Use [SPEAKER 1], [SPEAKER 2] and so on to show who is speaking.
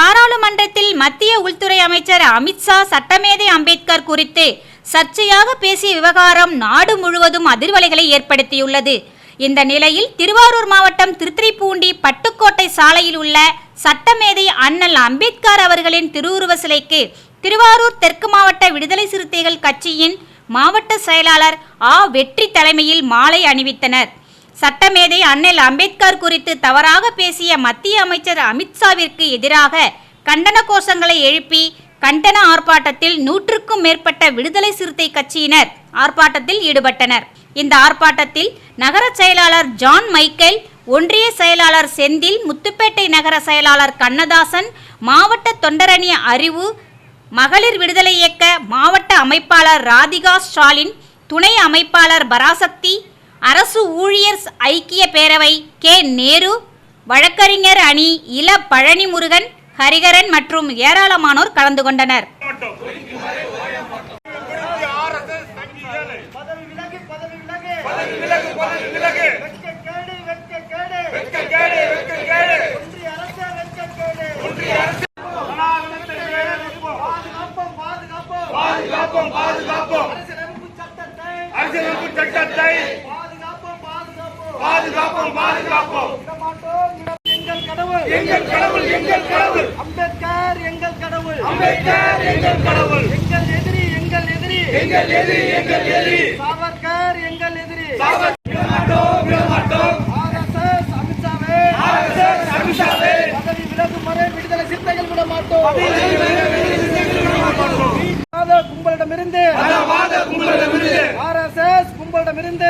[SPEAKER 1] பாராளுமன்றத்தில் மத்திய உள்துறை அமைச்சர் அமித்ஷா சட்டமேதை அம்பேத்கர் குறித்து சர்ச்சையாக பேசிய விவகாரம் நாடு முழுவதும் அதிர்வலைகளை ஏற்படுத்தியுள்ளது. இந்த நிலையில் திருவாரூர் மாவட்டம் திருத்திரிப்பூண்டி பட்டுக்கோட்டை சாலையில் உள்ள சட்டமேதை அண்ணல் அம்பேத்கர் அவர்களின் திருவுருவ சிலைக்கு திருவாரூர் தெற்கு மாவட்ட விடுதலை சிறுத்தைகள் கட்சியின் மாவட்ட செயலாளர் ஆ. வெற்றி தலைமையில் மாலை அணிவித்தனர். சட்டமேதை அண்ணல் அம்பேத்கர் குறித்து தவறாக பேசிய மத்திய அமைச்சர் அமித்ஷாவிற்கு எதிராக கண்டன கோஷங்களை எழுப்பி கண்டன ஆர்ப்பாட்டத்தில் நூற்றுக்கும் மேற்பட்ட விடுதலை சிறுத்தை கட்சியினர் ஆர்ப்பாட்டத்தில் ஈடுபட்டனர். இந்த ஆர்ப்பாட்டத்தில் நகர செயலாளர் ஜான் மைக்கேல் ஒன்றிய செயலாளர் செந்தில் முத்துப்பேட்டை நகர செயலாளர் கண்ணதாசன் மாவட்ட தொண்டரணி அறிவு மகளிர் விடுதலை இயக்க மாவட்ட அமைப்பாளர் ராதிகா ஸ்டாலின் துணை அமைப்பாளர் பராசக்தி அரசு ஊழியர் ஐக்கிய பேரவை கே. நேரு வழக்கறிஞர் அணி இள பழனிமுருகன் ஹரிகரன் மற்றும் ஏராளமானோர் கலந்து கொண்டனர்.
[SPEAKER 2] பாதுகாப்போம் பாதுகாப்போம். அரசியலமைப்பு சட்டத்தை
[SPEAKER 3] அரசியலமைப்பு சட்டத்தை
[SPEAKER 2] பாதுகாப்போம் பாதுகாப்போம்
[SPEAKER 3] பாதுகாப்போம்.
[SPEAKER 2] விட- எங்கள் கடவுள்.
[SPEAKER 3] எங்கள் கடவுள் எங்கள் கடவுள்.
[SPEAKER 2] அம்பேத்கர் எங்கள் கடவுள்.
[SPEAKER 3] அம்பேத்கர் எங்கள் கடவுள்.
[SPEAKER 2] எங்கள் எதிரி எங்கள் எதிரி.
[SPEAKER 3] எங்கள் எதிரி எங்கள் எதிரி.
[SPEAKER 2] சாவர்கர் எங்கள் எதிரி.
[SPEAKER 3] சாவ- விடமாட்டோம் விடமாட்டோம்
[SPEAKER 2] ஆர்எஸ்எஸ் அமித்ஷாவே.
[SPEAKER 3] RSS அமித்ஷாவே.
[SPEAKER 2] பதவி விலகும் வரை விடுதலை சிறுத்தைகள் விட மாட்டோம். கும்பலிடமிருந்து.
[SPEAKER 3] கும்பலிடமிருந்து.
[SPEAKER 2] ஆர்எஸ்எஸ் கும்பலிடமிருந்து.